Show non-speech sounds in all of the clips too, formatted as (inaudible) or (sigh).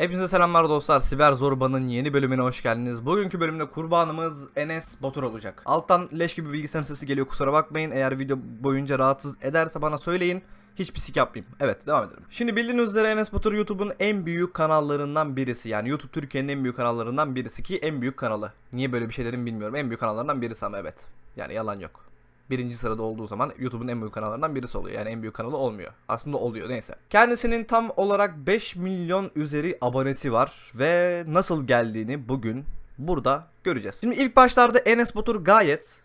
Hepinize selamlar dostlar. Siber Zorba'nın yeni bölümüne hoş geldiniz. Bugünkü bölümde kurbanımız Enes Batur olacak. Alttan leş gibi bilgisayar sesi geliyor kusura bakmayın. Eğer video boyunca rahatsız ederse bana söyleyin. Hiç pislik yapmayayım. Evet devam edelim. Şimdi bildiğiniz üzere Enes Batur YouTube'un en büyük kanallarından birisi. Yani YouTube Türkiye'nin en büyük kanallarından birisi ki en büyük kanalı. Niye böyle bir şeylerin bilmiyorum. En büyük kanallarından birisi ama evet. Yani yalan yok birinci sırada olduğu zaman YouTube'un en büyük kanallarından birisi oluyor. Yani en büyük kanalı olmuyor. Aslında oluyor neyse. Kendisinin tam olarak 5 milyon üzeri abonesi var ve nasıl geldiğini bugün burada göreceğiz. Şimdi ilk başlarda Enes Batur gayet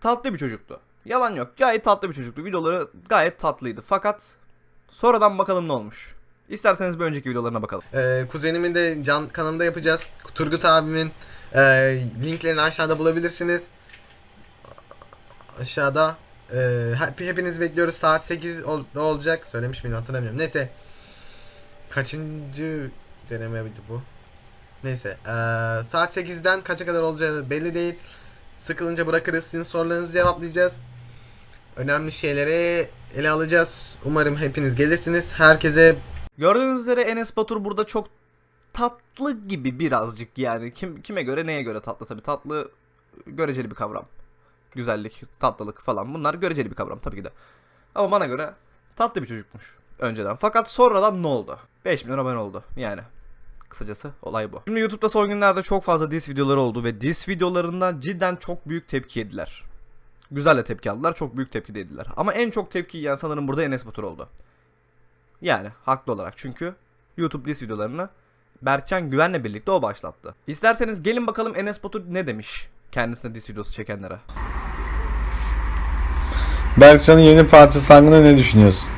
tatlı bir çocuktu. Yalan yok. Gayet tatlı bir çocuktu. Videoları gayet tatlıydı. Fakat sonradan bakalım ne olmuş. İsterseniz bir önceki videolarına bakalım. Ee, kuzenimin de can kanalında yapacağız. Turgut abimin e, linklerini aşağıda bulabilirsiniz. Aşağıda e, hep, hepiniz bekliyoruz. Saat 8 ol- olacak. Söylemiş miydim hatırlamıyorum. Neyse. Kaçıncı denemeydi bu? Neyse. e, saat 8'den kaça kadar olacağı belli değil. Sıkılınca bırakırız. Sizin sorularınızı cevaplayacağız. Önemli şeyleri ele alacağız. Umarım hepiniz gelirsiniz. Herkese Gördüğünüz üzere Enes Batur burada çok tatlı gibi birazcık yani. Kim kime göre neye göre tatlı tabii. Tatlı göreceli bir kavram. Güzellik, tatlılık falan bunlar göreceli bir kavram tabii ki de. Ama bana göre tatlı bir çocukmuş önceden. Fakat sonradan ne oldu? 5 milyon abone oldu yani. Kısacası olay bu. Şimdi YouTube'da son günlerde çok fazla diss videoları oldu ve diss videolarından cidden çok büyük tepki yediler. Güzel de tepki aldılar, çok büyük tepki de yediler. Ama en çok tepki yiyen sanırım burada Enes Batur oldu. Yani haklı olarak çünkü YouTube diss videolarını Berkcan Güven'le birlikte o başlattı. İsterseniz gelin bakalım Enes Batur ne demiş kendisine diss videosu çekenlere. Berkcan'ın yeni parçası hakkında ne düşünüyorsun?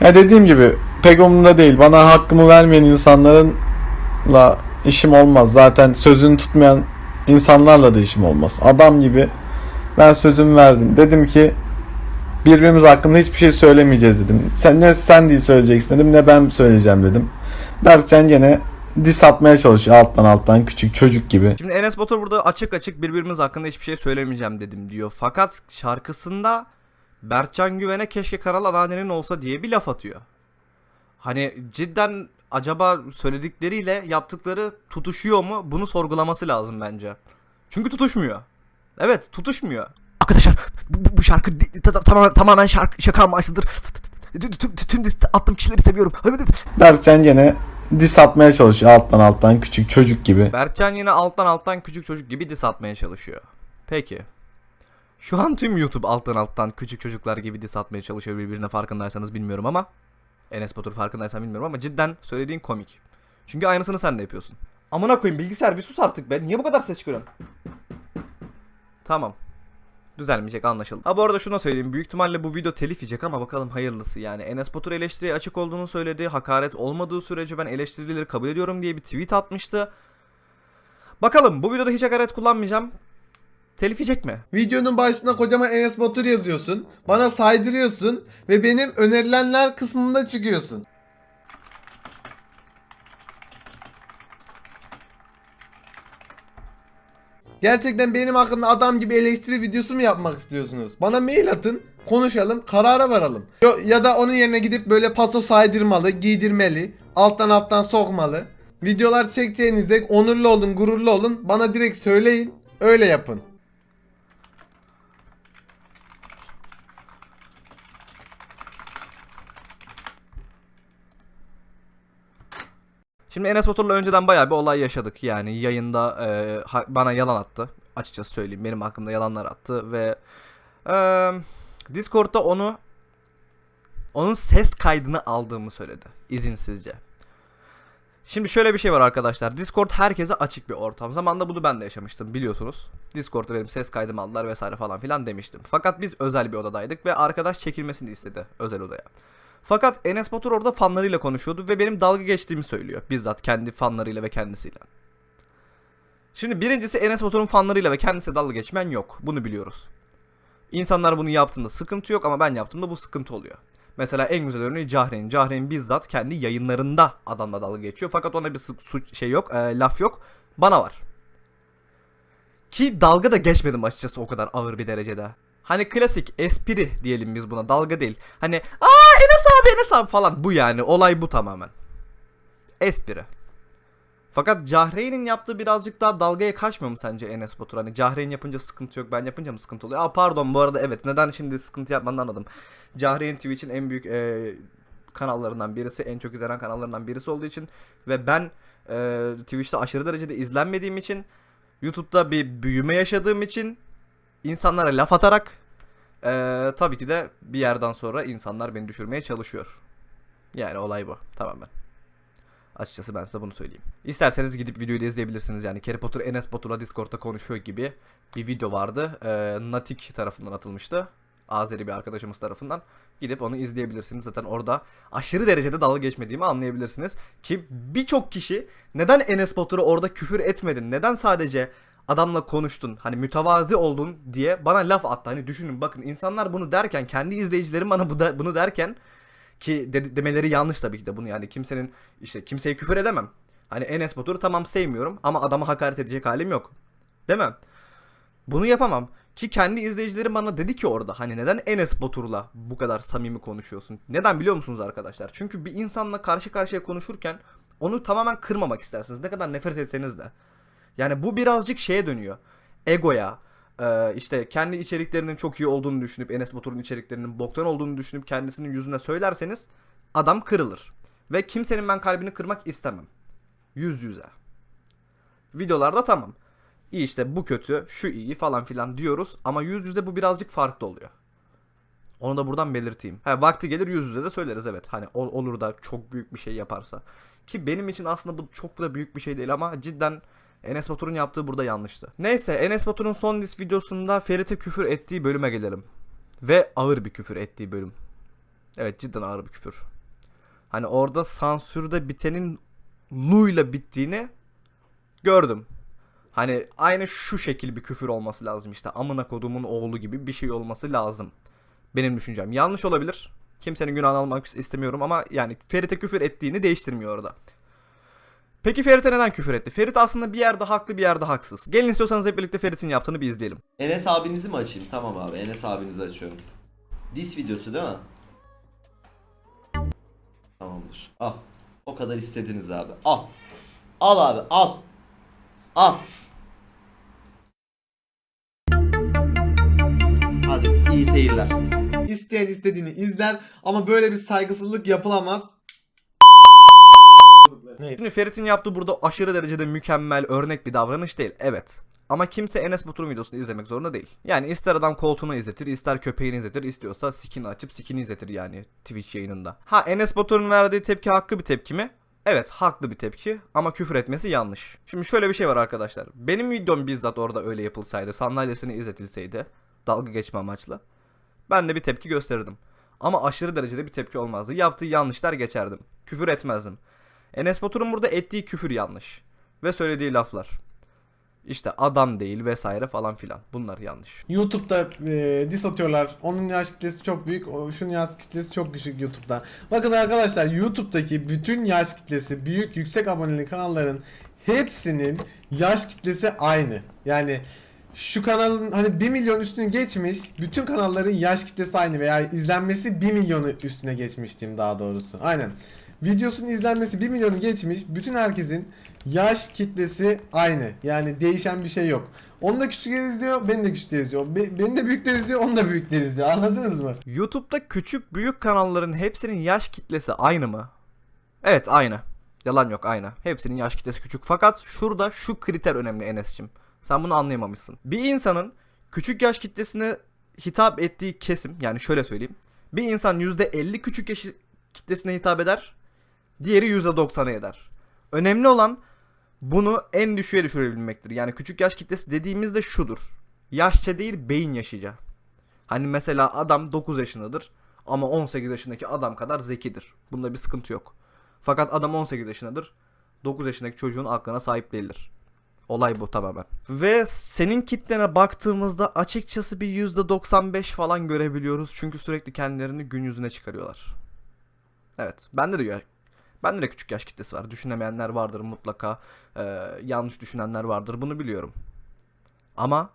Ya dediğim gibi pek umurumda değil. Bana hakkımı vermeyen insanlarla işim olmaz. Zaten sözünü tutmayan insanlarla da işim olmaz. Adam gibi ben sözümü verdim. Dedim ki birbirimiz hakkında hiçbir şey söylemeyeceğiz dedim. Sen ne sen değil söyleyeceksin dedim ne ben söyleyeceğim dedim. Berkcan gene dis atmaya çalışıyor alttan alttan küçük çocuk gibi. Şimdi Enes Batur burada açık açık birbirimiz hakkında hiçbir şey söylemeyeceğim dedim diyor. Fakat şarkısında Berkcan Güven'e keşke Karal Anneannenin olsa diye bir laf atıyor. Hani cidden acaba söyledikleriyle yaptıkları tutuşuyor mu? Bunu sorgulaması lazım bence. Çünkü tutuşmuyor. Evet tutuşmuyor. Arkadaşlar bu, bu şarkı tamamen, tamamen şarkı, şaka amaçlıdır. Tüm, tüm, tüm attığım kişileri seviyorum. Berkcan gene dis atmaya çalışıyor alttan alttan küçük çocuk gibi. Berkcan yine alttan alttan küçük çocuk gibi diss atmaya çalışıyor. Peki. Şu an tüm YouTube alttan alttan küçük çocuklar gibi diss atmaya çalışıyor birbirine farkındaysanız bilmiyorum ama. Enes Batur farkındaysan bilmiyorum ama cidden söylediğin komik. Çünkü aynısını sen de yapıyorsun. Amına koyayım bilgisayar bir sus artık be. Niye bu kadar ses çıkarıyorsun? Tamam. Düzelmeyecek anlaşıldı. Ha bu arada şunu söyleyeyim. Büyük ihtimalle bu video telif yiyecek ama bakalım hayırlısı yani. Enes Batur eleştiriye açık olduğunu söyledi. Hakaret olmadığı sürece ben eleştirileri kabul ediyorum diye bir tweet atmıştı. Bakalım bu videoda hiç hakaret kullanmayacağım. Telif yiyecek mi? Videonun başına kocaman Enes Batur yazıyorsun. Bana saydırıyorsun ve benim önerilenler kısmında çıkıyorsun. Gerçekten benim hakkımda adam gibi eleştiri videosu mu yapmak istiyorsunuz? Bana mail atın, konuşalım, karara varalım. Ya da onun yerine gidip böyle paso saydırmalı, giydirmeli, alttan alttan sokmalı. Videolar çekeceğinizde onurlu olun, gururlu olun. Bana direkt söyleyin, öyle yapın. Şimdi Enes Batur'la önceden bayağı bir olay yaşadık. Yani yayında e, ha- bana yalan attı. Açıkçası söyleyeyim benim hakkımda yalanlar attı ve e, Discord'da onu onun ses kaydını aldığımı söyledi izinsizce. Şimdi şöyle bir şey var arkadaşlar. Discord herkese açık bir ortam. Zamanında bunu ben de yaşamıştım biliyorsunuz. Discord'da benim ses kaydımı aldılar vesaire falan filan demiştim. Fakat biz özel bir odadaydık ve arkadaş çekilmesini istedi özel odaya. Fakat Enes Batur orada fanlarıyla konuşuyordu ve benim dalga geçtiğimi söylüyor. Bizzat kendi fanlarıyla ve kendisiyle. Şimdi birincisi Enes Batur'un fanlarıyla ve kendisiyle dalga geçmen yok. Bunu biliyoruz. İnsanlar bunu yaptığında sıkıntı yok ama ben yaptığımda bu sıkıntı oluyor. Mesela en güzel örneği Cahreyn. Cahreyn bizzat kendi yayınlarında adamla dalga geçiyor. Fakat ona bir suç şey yok, e, laf yok. Bana var. Ki dalga da geçmedim açıkçası o kadar ağır bir derecede. Hani klasik espri diyelim biz buna dalga değil. Hani aa Enes abi Enes abi falan bu yani olay bu tamamen. Espri. Fakat Cahreyn'in yaptığı birazcık daha dalgaya kaçmıyor mu sence Enes Batur? Hani Cahreyn yapınca sıkıntı yok, ben yapınca mı sıkıntı oluyor? Aa pardon bu arada evet. Neden şimdi sıkıntı yapmanı anladım. Cahreyn Twitch'in en büyük e, kanallarından birisi, en çok izlenen kanallarından birisi olduğu için ve ben e, Twitch'te aşırı derecede izlenmediğim için YouTube'da bir büyüme yaşadığım için insanlara laf atarak e, tabii ki de bir yerden sonra insanlar beni düşürmeye çalışıyor. Yani olay bu tamamen. Açıkçası ben size bunu söyleyeyim. İsterseniz gidip videoyu da izleyebilirsiniz. Yani Harry Potter Enes Batur'la Discord'da konuşuyor gibi bir video vardı. Ee, Natik tarafından atılmıştı. Azeri bir arkadaşımız tarafından. Gidip onu izleyebilirsiniz. Zaten orada aşırı derecede dalga geçmediğimi anlayabilirsiniz. Ki birçok kişi neden Enes Batur'a orada küfür etmedin? Neden sadece adamla konuştun? Hani mütevazi oldun diye bana laf attı. Hani düşünün bakın insanlar bunu derken kendi izleyicilerim bana bu da- bunu derken ki de- demeleri yanlış tabii ki de bunu yani kimsenin işte kimseye küfür edemem. Hani Enes Batur'u tamam sevmiyorum ama adama hakaret edecek halim yok. Değil mi? Bunu yapamam. Ki kendi izleyicilerim bana dedi ki orada hani neden Enes Batur'la bu kadar samimi konuşuyorsun? Neden biliyor musunuz arkadaşlar? Çünkü bir insanla karşı karşıya konuşurken onu tamamen kırmamak istersiniz. Ne kadar nefret etseniz de. Yani bu birazcık şeye dönüyor. Egoya, e, işte kendi içeriklerinin çok iyi olduğunu düşünüp Enes Batur'un içeriklerinin boktan olduğunu düşünüp kendisinin yüzüne söylerseniz adam kırılır. Ve kimsenin ben kalbini kırmak istemem. Yüz yüze. Videolarda tamam. İyi işte bu kötü, şu iyi falan filan diyoruz ama yüz yüze bu birazcık farklı oluyor. Onu da buradan belirteyim. Ha, vakti gelir yüz yüze de söyleriz evet. Hani ol- olur da çok büyük bir şey yaparsa. Ki benim için aslında bu çok da büyük bir şey değil ama cidden Enes Batur'un yaptığı burada yanlıştı. Neyse Enes Batur'un son diss videosunda Ferit'e küfür ettiği bölüme gelelim. Ve ağır bir küfür ettiği bölüm. Evet cidden ağır bir küfür. Hani orada sansürde bitenin Lu'yla bittiğini gördüm. Hani aynı şu şekil bir küfür olması lazım işte. Amına kodumun oğlu gibi bir şey olması lazım. Benim düşüncem. Yanlış olabilir. Kimsenin günahını almak istemiyorum ama yani Ferit'e küfür ettiğini değiştirmiyor orada. Peki Ferit'e neden küfür etti? Ferit aslında bir yerde haklı bir yerde haksız. Gelin istiyorsanız hep birlikte Ferit'in yaptığını bir izleyelim. Enes abinizi mi açayım? Tamam abi Enes abinizi açıyorum. Dis videosu değil mi? Tamamdır. Al. O kadar istediniz abi. Al. Al abi al. Al. Hadi iyi seyirler. İsteyen istediğini izler ama böyle bir saygısızlık yapılamaz. Ne? Şimdi Ferit'in yaptığı burada aşırı derecede mükemmel örnek bir davranış değil. Evet. Ama kimse Enes Batur'un videosunu izlemek zorunda değil. Yani ister adam koltuğunu izletir, ister köpeğini izletir, istiyorsa skin açıp skin'i izletir yani Twitch yayınında. Ha Enes Batur'un verdiği tepki hakkı bir tepki mi? Evet haklı bir tepki ama küfür etmesi yanlış. Şimdi şöyle bir şey var arkadaşlar. Benim videom bizzat orada öyle yapılsaydı, sandalyesini izletilseydi dalga geçme amaçlı. Ben de bir tepki gösterirdim. Ama aşırı derecede bir tepki olmazdı. Yaptığı yanlışlar geçerdim. Küfür etmezdim. Enes Batur'un burada ettiği küfür yanlış. Ve söylediği laflar. İşte adam değil vesaire falan filan. Bunlar yanlış. YouTube'da e, diss atıyorlar. Onun yaş kitlesi çok büyük, o, şunun yaş kitlesi çok düşük YouTube'da. Bakın arkadaşlar YouTube'daki bütün yaş kitlesi, büyük yüksek aboneli kanalların hepsinin yaş kitlesi aynı. Yani şu kanalın hani 1 milyon üstünü geçmiş bütün kanalların yaş kitlesi aynı veya izlenmesi 1 milyonu üstüne geçmiş daha doğrusu. Aynen. Videosunun izlenmesi 1 milyonu geçmiş. Bütün herkesin yaş kitlesi aynı. Yani değişen bir şey yok. Onu da küçükler izliyor, beni de küçükler izliyor. Be- beni de büyükler izliyor, onu da büyükler izliyor. Anladınız mı? YouTube'da küçük büyük kanalların hepsinin yaş kitlesi aynı mı? Evet aynı. Yalan yok aynı. Hepsinin yaş kitlesi küçük. Fakat şurada şu kriter önemli Enes'cim. Sen bunu anlayamamışsın. Bir insanın küçük yaş kitlesine hitap ettiği kesim yani şöyle söyleyeyim. Bir insan %50 küçük yaş kitlesine hitap eder. Diğeri %90'a eder. Önemli olan bunu en düşüğe düşürebilmektir. Yani küçük yaş kitlesi dediğimizde şudur. Yaşça değil beyin yaşıca. Hani mesela adam 9 yaşındadır ama 18 yaşındaki adam kadar zekidir. Bunda bir sıkıntı yok. Fakat adam 18 yaşındadır. 9 yaşındaki çocuğun aklına sahip değildir. Olay bu tamamen. Ve senin kitlene baktığımızda açıkçası bir %95 falan görebiliyoruz. Çünkü sürekli kendilerini gün yüzüne çıkarıyorlar. Evet. Bende de bende de küçük yaş kitlesi var. Düşünemeyenler vardır mutlaka. Ee, yanlış düşünenler vardır. Bunu biliyorum. Ama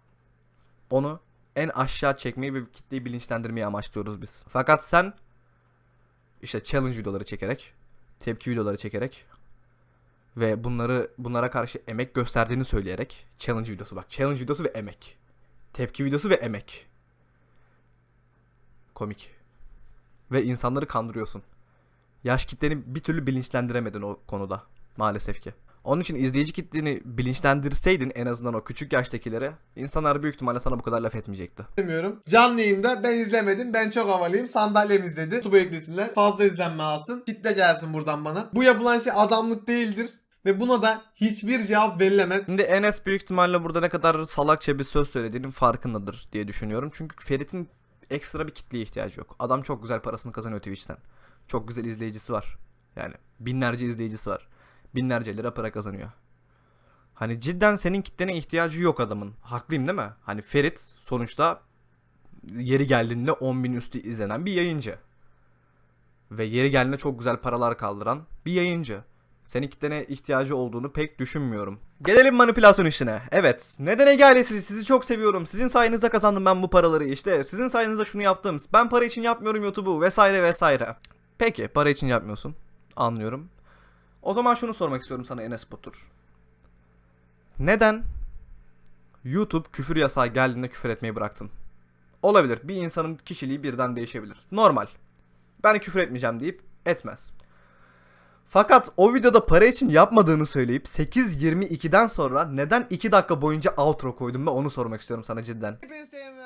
onu en aşağı çekmeyi ve kitleyi bilinçlendirmeyi amaçlıyoruz biz. Fakat sen işte challenge videoları çekerek, tepki videoları çekerek ve bunları bunlara karşı emek gösterdiğini söyleyerek challenge videosu bak challenge videosu ve emek. Tepki videosu ve emek. Komik. Ve insanları kandırıyorsun. Yaş kitleni bir türlü bilinçlendiremedin o konuda maalesef ki. Onun için izleyici kitleni bilinçlendirseydin en azından o küçük yaştakilere insanlar büyük ihtimalle sana bu kadar laf etmeyecekti. demiyorum. Canlı yayında ben izlemedim. Ben çok havalıyım. Sandalyem izledi. YouTube'a eklesinler. Fazla izlenme alsın. Kitle gelsin buradan bana. Bu yapılan şey adamlık değildir. Ve buna da hiçbir cevap verilemez. Şimdi Enes büyük ihtimalle burada ne kadar salakça bir söz söylediğinin farkındadır diye düşünüyorum. Çünkü Ferit'in ekstra bir kitleye ihtiyacı yok. Adam çok güzel parasını kazanıyor Twitch'ten. Çok güzel izleyicisi var. Yani binlerce izleyicisi var. Binlerce lira para kazanıyor. Hani cidden senin kitlene ihtiyacı yok adamın. Haklıyım değil mi? Hani Ferit sonuçta yeri geldiğinde 10 bin üstü izlenen bir yayıncı. Ve yeri geldiğinde çok güzel paralar kaldıran bir yayıncı. Senin kitlene ihtiyacı olduğunu pek düşünmüyorum. Gelelim manipülasyon işine. Evet. Neden Ege ailesi? Sizi çok seviyorum. Sizin sayenizde kazandım ben bu paraları işte. Sizin sayenizde şunu yaptım. Ben para için yapmıyorum YouTube'u vesaire vesaire. Peki para için yapmıyorsun. Anlıyorum. O zaman şunu sormak istiyorum sana Enes Batur. Neden YouTube küfür yasağı geldiğinde küfür etmeyi bıraktın? Olabilir. Bir insanın kişiliği birden değişebilir. Normal. Ben küfür etmeyeceğim deyip etmez. Fakat o videoda para için yapmadığını söyleyip 8.22'den sonra neden 2 dakika boyunca outro koydum ben onu sormak istiyorum sana cidden.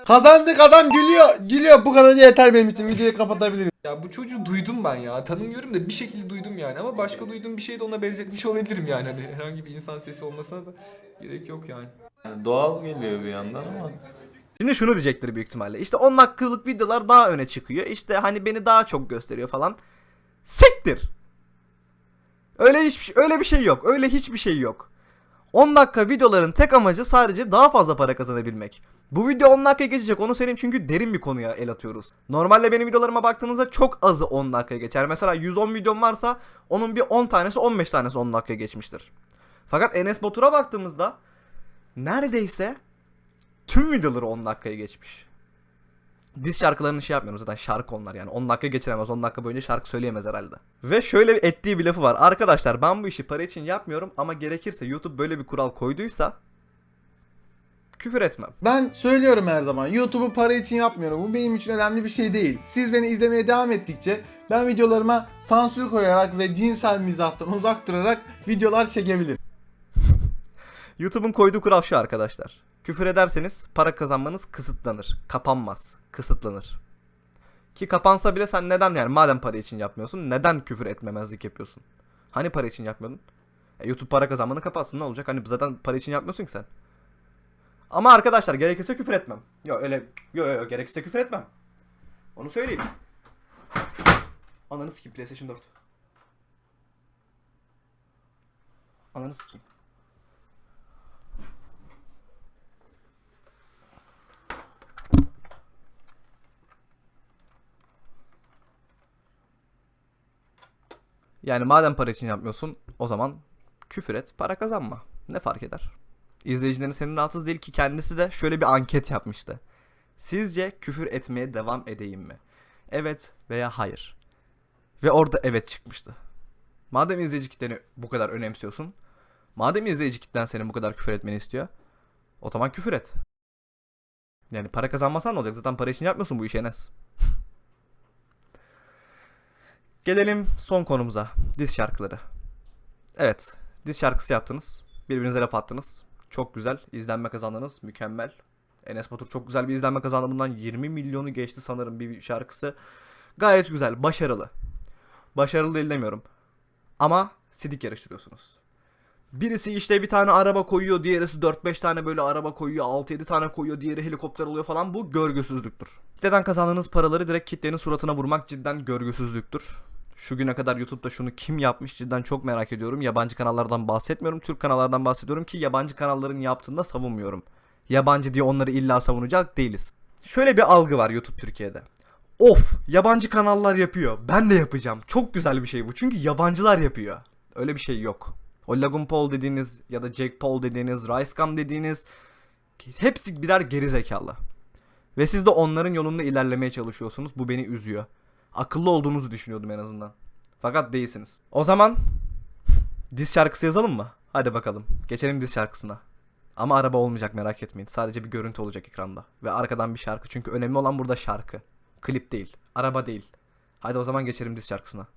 Kazandık adam gülüyor. Gülüyor. Bu kadar yeter benim için. Videoyu kapatabilirim. Ya bu çocuğu duydum ben ya. Tanımıyorum da bir şekilde duydum yani. Ama başka duyduğum bir şeyi de ona benzetmiş olabilirim yani. Hani herhangi bir insan sesi olmasına da gerek yok yani. Doğal geliyor bir yandan ama Şimdi şunu diyecektir büyük ihtimalle. İşte 10 dakikalık videolar daha öne çıkıyor. İşte hani beni daha çok gösteriyor falan. Siktir. Öyle hiçbir şey, öyle bir şey yok. Öyle hiçbir şey yok. 10 dakika videoların tek amacı sadece daha fazla para kazanabilmek. Bu video 10 dakikaya geçecek onu söyleyeyim çünkü derin bir konuya el atıyoruz. Normalde benim videolarıma baktığınızda çok azı 10 dakikaya geçer. Mesela 110 videom varsa onun bir 10 tanesi 15 tanesi 10 dakikaya geçmiştir. Fakat Enes Batur'a baktığımızda neredeyse tüm videoları 10 dakikaya geçmiş. Diz şarkılarını şey yapmıyorum zaten şarkı onlar yani 10 dakika geçiremez 10 dakika boyunca şarkı söyleyemez herhalde. Ve şöyle bir ettiği bir lafı var arkadaşlar ben bu işi para için yapmıyorum ama gerekirse YouTube böyle bir kural koyduysa küfür etmem. Ben söylüyorum her zaman YouTube'u para için yapmıyorum. Bu benim için önemli bir şey değil. Siz beni izlemeye devam ettikçe ben videolarıma sansür koyarak ve cinsel mizahtan uzak durarak videolar çekebilirim. (laughs) YouTube'un koyduğu kural şu arkadaşlar. Küfür ederseniz para kazanmanız kısıtlanır. Kapanmaz. Kısıtlanır. Ki kapansa bile sen neden yani madem para için yapmıyorsun neden küfür etmemezlik yapıyorsun? Hani para için yapmıyordun? E, YouTube para kazanmanı kapatsın ne olacak? Hani zaten para için yapmıyorsun ki sen. Ama arkadaşlar gerekirse küfür etmem. Yok öyle yok yok gerekirse küfür etmem. Onu söyleyeyim. Ananı sikeyim PlayStation 4. Ananı sikeyim. Yani madem para için yapmıyorsun o zaman küfür et para kazanma. Ne fark eder? İzleyicilerin senin rahatsız değil ki kendisi de şöyle bir anket yapmıştı. Sizce küfür etmeye devam edeyim mi? Evet veya hayır. Ve orada evet çıkmıştı. Madem izleyici kitleni bu kadar önemsiyorsun, madem izleyici kitlen senin bu kadar küfür etmeni istiyor, o zaman küfür et. Yani para kazanmasan ne olacak? Zaten para için yapmıyorsun bu işi Enes. (laughs) Gelelim son konumuza. Diz şarkıları. Evet. Diz şarkısı yaptınız. Birbirinize laf attınız. Çok güzel. izlenme kazandınız. Mükemmel. Enes Batur çok güzel bir izlenme kazandı. Bundan 20 milyonu geçti sanırım bir şarkısı. Gayet güzel. Başarılı. Başarılı değil demiyorum. Ama sidik yarıştırıyorsunuz. Birisi işte bir tane araba koyuyor, diğerisi 4-5 tane böyle araba koyuyor, 6-7 tane koyuyor, diğeri helikopter oluyor falan. Bu görgüsüzlüktür. Kitleden kazandığınız paraları direkt kitlenin suratına vurmak cidden görgüsüzlüktür. Şu güne kadar YouTube'da şunu kim yapmış cidden çok merak ediyorum. Yabancı kanallardan bahsetmiyorum. Türk kanallardan bahsediyorum ki yabancı kanalların yaptığını da savunmuyorum. Yabancı diye onları illa savunacak değiliz. Şöyle bir algı var YouTube Türkiye'de. Of yabancı kanallar yapıyor. Ben de yapacağım. Çok güzel bir şey bu. Çünkü yabancılar yapıyor. Öyle bir şey yok. O Logan Paul dediğiniz ya da Jake Paul dediğiniz, Ricegum dediğiniz hepsi birer geri zekalı. Ve siz de onların yolunda ilerlemeye çalışıyorsunuz. Bu beni üzüyor. Akıllı olduğunuzu düşünüyordum en azından. Fakat değilsiniz. O zaman Diz şarkısı yazalım mı? Hadi bakalım. Geçelim diz şarkısına. Ama araba olmayacak merak etmeyin. Sadece bir görüntü olacak ekranda. Ve arkadan bir şarkı. Çünkü önemli olan burada şarkı. Klip değil. Araba değil. Hadi o zaman geçelim diz şarkısına.